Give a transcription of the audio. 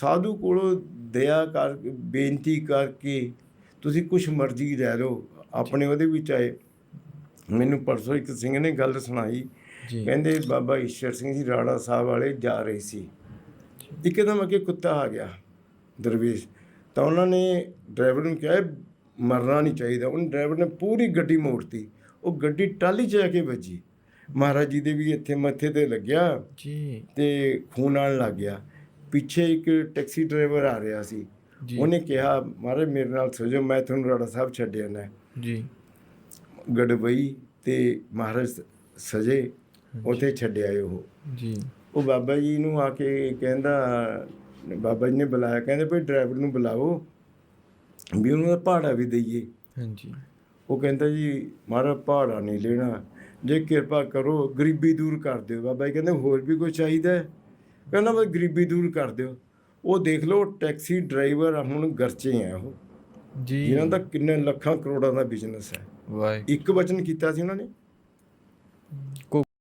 ਸਾਧੂ ਕੋਲੋਂ ਦਇਆ ਕਰ ਬੇਨਤੀ ਕਰਕੇ ਤੁਸੀਂ ਕੁਝ ਮਰਜ਼ੀ ਲੈ ਲਓ ਆਪਣੇ ਉਹਦੇ ਵਿੱਚ ਆਏ। ਮੈਨੂੰ ਪਰਸੋਂ ਇੱਕ ਸਿੰਘ ਨੇ ਗੱਲ ਸੁਣਾਈ। ਕਹਿੰਦੇ ਬਾਬਾ ਈਸ਼ਰ ਸਿੰਘ ਜੀ ਰਾੜਾ ਸਾਹਿਬ ਵਾਲੇ ਜਾ ਰਹੇ ਸੀ। ਇੱਕਦਮ ਅੱਗੇ ਕੁੱਤਾ ਆ ਗਿਆ ਦਰਵੇਸ਼। ਤਾਂ ਉਹਨਾਂ ਨੇ ਡਰਾਈਵਰ ਨੂੰ ਕਿਹਾ ਮਰਨਾ ਨਹੀਂ ਚਾਹੀਦਾ। ਉਹਨੇ ਡਰਾਈਵਰ ਨੇ ਪੂਰੀ ਗੱਡੀ ਮੋੜਤੀ। ਉਹ ਗੱਡੀ ਟਾਲੀ 'ਚ ਜਾ ਕੇ ਵੱਜੀ। ਮਹਾਰਾਜ ਜੀ ਦੇ ਵੀ ਇੱਥੇ ਮੱਥੇ ਤੇ ਲੱਗਿਆ ਜੀ। ਤੇ ਖੂਨ ਆਉਣ ਲੱਗ ਗਿਆ। ਪਿੱਛੇ ਇੱਕ ਟੈਕਸੀ ਡਰਾਈਵਰ ਆ ਰਿਹਾ ਸੀ। ਉਹਨੇ ਕਿਹਾ ਮਹਾਰਾਜ ਮੇਰੇ ਨਾਲ ਸਜੋ ਮੈਂ ਤੁਹਾਨੂੰ ਰਾੜਾ ਸਾਹਿਬ ਛੱਡਿਆ ਨਾ। ਜੀ। ਗੜਬਈ ਤੇ ਮਹਾਰਾਜ ਸਜੇ ਉੱਥੇ ਛੱਡਿਆ ਉਹ। ਜੀ। ਉਹ ਬਾਬਾ ਜੀ ਨੂੰ ਆ ਕੇ ਕਹਿੰਦਾ ਬਾਬਾ ਜੀ ਨੇ ਬੁਲਾਇਆ ਕਹਿੰਦੇ ਭਈ ਡਰਾਈਵਰ ਨੂੰ ਬੁਲਾਓ ਵੀ ਉਹਨੂੰ ਦਾ ਭਾੜਾ ਵੀ ਦਈਏ। ਹਾਂਜੀ। ਉਹ ਕਹਿੰਦਾ ਜੀ ਮਹਾਰਾਜ ਭਾੜਾ ਨਹੀਂ ਲੈਣਾ। ਜੇ ਕਿਰਪਾ ਕਰੋ ਗਰੀਬੀ ਦੂਰ ਕਰ ਦਿਓ। ਬਾਬਾ ਜੀ ਕਹਿੰਦੇ ਹੋਰ ਵੀ ਕੋਈ ਚਾਹੀਦਾ ਹੈ? ਕਹਿੰਦਾ ਬਸ ਗਰੀਬੀ ਦੂਰ ਕਰ ਦਿਓ। ਉਹ ਦੇਖ ਲਓ ਟੈਕਸੀ ਡਰਾਈਵਰ ਹੁਣ ਗਰਚੇ ਆ ਉਹ। ਜੀ। ਜਿਨ੍ਹਾਂ ਦਾ ਕਿੰਨੇ ਲੱਖਾਂ ਕਰੋੜਾਂ ਦਾ ਬਿਜ਼ਨਸ ਹੈ। ਵਾਹਿ ਇੱਕ ਵਚਨ ਕੀਤਾ ਸੀ ਉਹਨਾਂ ਨੇ?